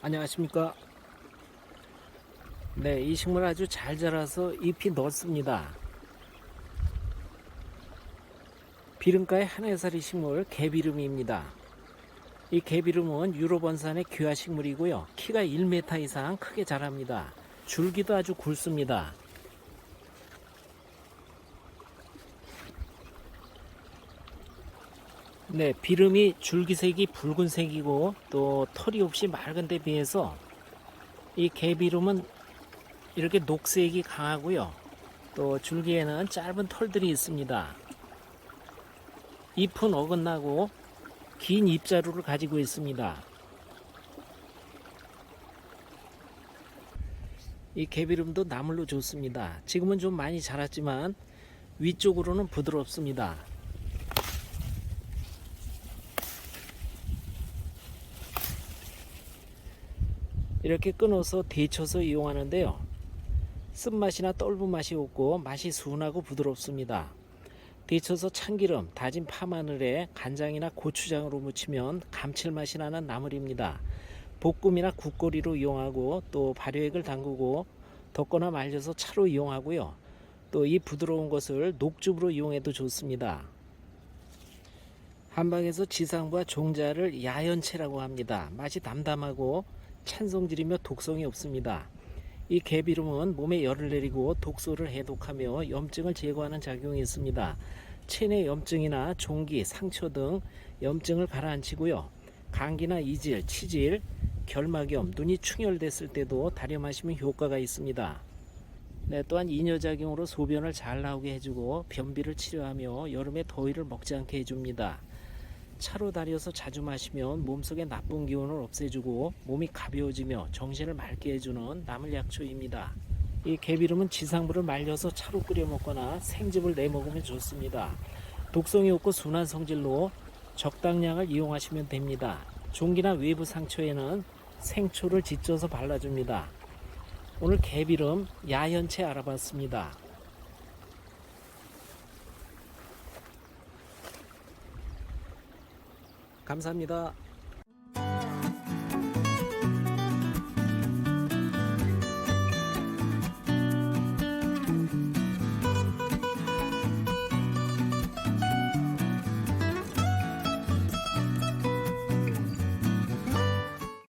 안녕하십니까? 네, 이 식물 아주 잘 자라서 잎이 넓습니다. 비름가의 한해살이 식물 개비름입니다. 이 개비름은 유로번산의 귀화 식물이고요. 키가 1m 이상 크게 자랍니다. 줄기도 아주 굵습니다 네, 비름이 줄기색이 붉은색이고 또 털이 없이 맑은 데 비해서 이 개비름은 이렇게 녹색이 강하고요. 또 줄기에는 짧은 털들이 있습니다. 잎은 어긋나고 긴 잎자루를 가지고 있습니다. 이 개비름도 나물로 좋습니다. 지금은 좀 많이 자랐지만 위쪽으로는 부드럽습니다. 이렇게 끊어서 데쳐서 이용하는데요. 쓴맛이나 떫은 맛이 없고 맛이 순하고 부드럽습니다. 데쳐서 참기름, 다진 파마늘에 간장이나 고추장으로 무치면 감칠맛이 나는 나물입니다. 볶음이나 국거리로 이용하고 또 발효액을 담그고 덮거나 말려서 차로 이용하고요. 또 이 부드러운 것을 녹즙으로 이용해도 좋습니다. 한방에서 지상과 종자를 야연채라고 합니다. 맛이 담담하고 찬성질이며 독성이 없습니다. 이 개비름은 몸에 열을 내리고 독소를 해독하며 염증을 제거하는 작용이 있습니다. 체내 염증이나 종기, 상처 등 염증을 가라앉히고요. 감기나 이질, 치질, 결막염, 눈이 충혈됐을 때도 다려 마시면 효과가 있습니다. 네, 또한 이뇨작용으로 소변을 잘 나오게 해주고 변비를 치료하며 여름에 더위를 먹지 않게 해줍니다. 차로 다려서 자주 마시면 몸속의 나쁜 기운을 없애주고 몸이 가벼워지며 정신을 맑게 해주는 나물 약초입니다. 이 개비름은 지상부를 말려서 차로 끓여 먹거나 생즙을 내 먹으면 좋습니다. 독성이 없고 순한 성질로 적당량을 이용하시면 됩니다. 종기나 외부 상처에는 생초를 지져서 발라줍니다. 오늘 개비름 야연채 알아봤습니다. 감사합니다.